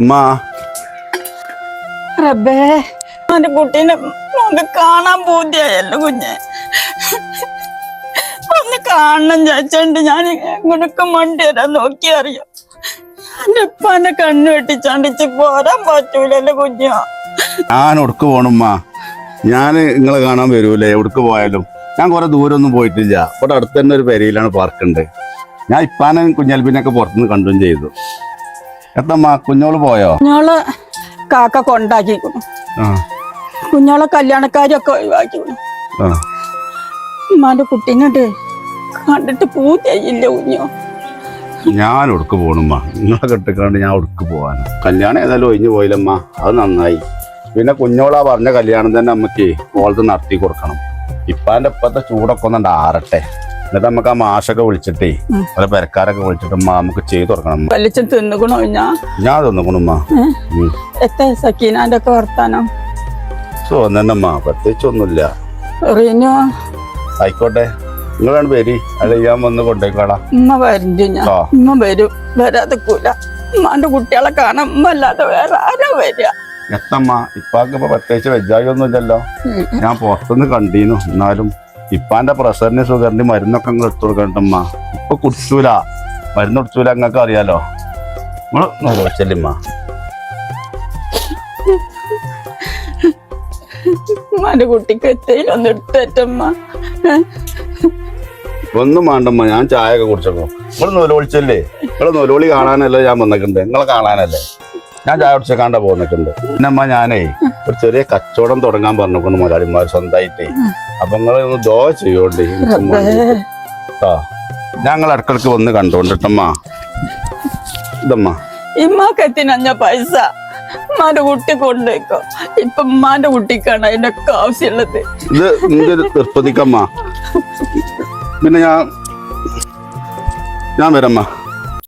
ഉമ്മ. റബ്ബേ എന്റെ കുട്ടീനെ ഒന്ന് കാണാൻ പൂതിയായല്ലോ കുഞ്ഞെ. ഒന്ന് കാണണം ചാച്ചണ്ട് ഞാൻ എങ്ങനൊക്കെ മണ്ടി വരാൻ നോക്കി അറിയാം? എന്റെ ഉപ്പാന്റെ കണ്ണു വെട്ടിച്ചാണ്ടിച്ച് പോരാൻ പറ്റൂലല്ലോ കുഞ്ഞോ. ഞാൻ ഒടുക്ക് പോണുമ്മ ഞാൻ നിങ്ങളെ കാണാൻ വരൂലേ എവിടക്ക് പോയാലും. ഞാൻ കുറെ ദൂരമൊന്നും പോയിട്ടില്ല. അവിടെ അടുത്ത് തന്നെ ഒരു പെരയിലാണ് പാർക്കുണ്ട് ഞാൻ ഇപ്പാനും കുഞ്ഞാൽപ്പിനൊക്കെ പുറത്തുനിന്ന് കണ്ടും ചെയ്തു. എത്തമ്മ കുഞ്ഞോൾ പോയോ? കുഞ്ഞോളെ കാക്ക കൊണ്ടാക്കി. കുഞ്ഞോളെ കല്യാണക്കാരൊക്കെ ഒഴിവാക്കി. ഉമ്മാന്റെ കുട്ടീനോട്ട് കണ്ടിട്ട് പൂതിയായില്ല കുഞ്ഞോ. ഞാൻ ഒടുക്ക് പോണുമ്മ നിങ്ങളെ കെട്ടിക്കാണ്ട് ഞാൻ ഒടുക്ക് പോവാനാ. കല്യാണം ഏതായാലും ഒഴിഞ്ഞു പോയില്ലമ്മ. അത് നന്നായി. പിന്നെ കുഞ്ഞോളാ പറഞ്ഞ കല്യാണം തന്നെ നമുക്ക് ഓളത്ത് നടത്തി കൊടുക്കണം. ഇപ്പാന്റെ ഇപ്പത്തെ ചൂടൊക്കെ ഒന്നുണ്ട് ആറട്ടെ എന്നിട്ട് നമുക്ക് ആ മാഷൊക്കെ വിളിച്ചിട്ടേ അല്ല പല പെരക്കാരൊക്കെ വിളിച്ചിട്ട് നമുക്ക് ചെയ്തു കൊടുക്കണം വലിച്ചും തിന്നുകണോ ഞാൻ ഞാൻ തന്നുക്കണുമ്മ എത്ര സക്കീനാന്റെ ഒക്കെ വർത്താനം തോന്നണ്ടമ്മ പ്രത്യേകിച്ച് ഒന്നുമില്ല റീനോ? ആയിക്കോട്ടെ. നിങ്ങളാണ് പേര്? അല്ല ഞാൻ വന്ന് കൊണ്ടേക്കോളാം. ഉമ്മ ഞാൻ. ഉമ്മ വരും. വരാതെ കൂല. ഉമ്മാന്റെ കുട്ടികളെ കാണാൻ ഉമ്മ അല്ലാതെ വേറെ ആരാ വരിക? എത്തമ്മ ഇപ്പാക്ക് ഇപ്പൊ പ്രത്യേകിച്ച് വെജായി ഒന്നുമില്ലല്ലോ. ഞാൻ പുറത്തുനിന്ന് കണ്ടീനു. എന്നാലും ഇപ്പാന്റെ പ്രഷറിന് ഷുഗറിന് മരുന്നൊക്കെ നിങ്ങൾ എടുത്തു കൊടുക്കണ്ടമ്മ ഇപ്പൊ കുടിച്ചൂല. മരുന്ന് കുടിച്ചൂല നിങ്ങൾക്ക് അറിയാലോ. നിങ്ങൾ ചെല്ലിമ്മ ഉമ്മാന്റെ കുട്ടിക്ക് ഒന്ന് എടുത്തേറ്റമ്മ ഒന്നും വേണ്ടമ്മ ഞാൻ ചായ ഒക്കെ കുടിച്ചോ ഇവിടെ നൂലോളിച്ചല്ലേ? ഇവിടെ നൂലോളി കാണാനല്ലേ ഞാൻ വന്നിട്ടുണ്ട് നിങ്ങളെ കാണാനല്ലേ? ഞാൻ ചായ കുടിച്ചേക്കാണ്ട പോന്നിട്ടുണ്ട് പിന്നമ്മ ഞാനേ ഒരു ചെറിയ കച്ചവടം തുടങ്ങാൻ പറഞ്ഞിട്ടുണ്ട് മുതലാളിമാർ സ്വന്തമായിട്ടേ അപ്പൊ നിങ്ങളൊന്ന് ദോ ചെയ്യോണ്ടേ. കേട്ടോ ഞങ്ങൾ ഇടക്കിടക്ക് വന്ന് കണ്ടോണ്ടിട്ടമ്മ. ഇതമ്മ. ഇമ്മാക്ക് എത്തിനഞ്ഞ പൈസ ഉമ്മാന്റെ കുട്ടി കൊണ്ടുപോയിക്കോ ഇപ്പൊ ഉമ്മാന്റെ കുട്ടിക്കാണ് അതിനൊക്കെ ആവശ്യമുള്ളത്. ഇത് നിന്റെ ഒരു നിർപ്പതിക്കമ്മ പിന്നെ ഞാൻ ഞാൻ വരമ്മ.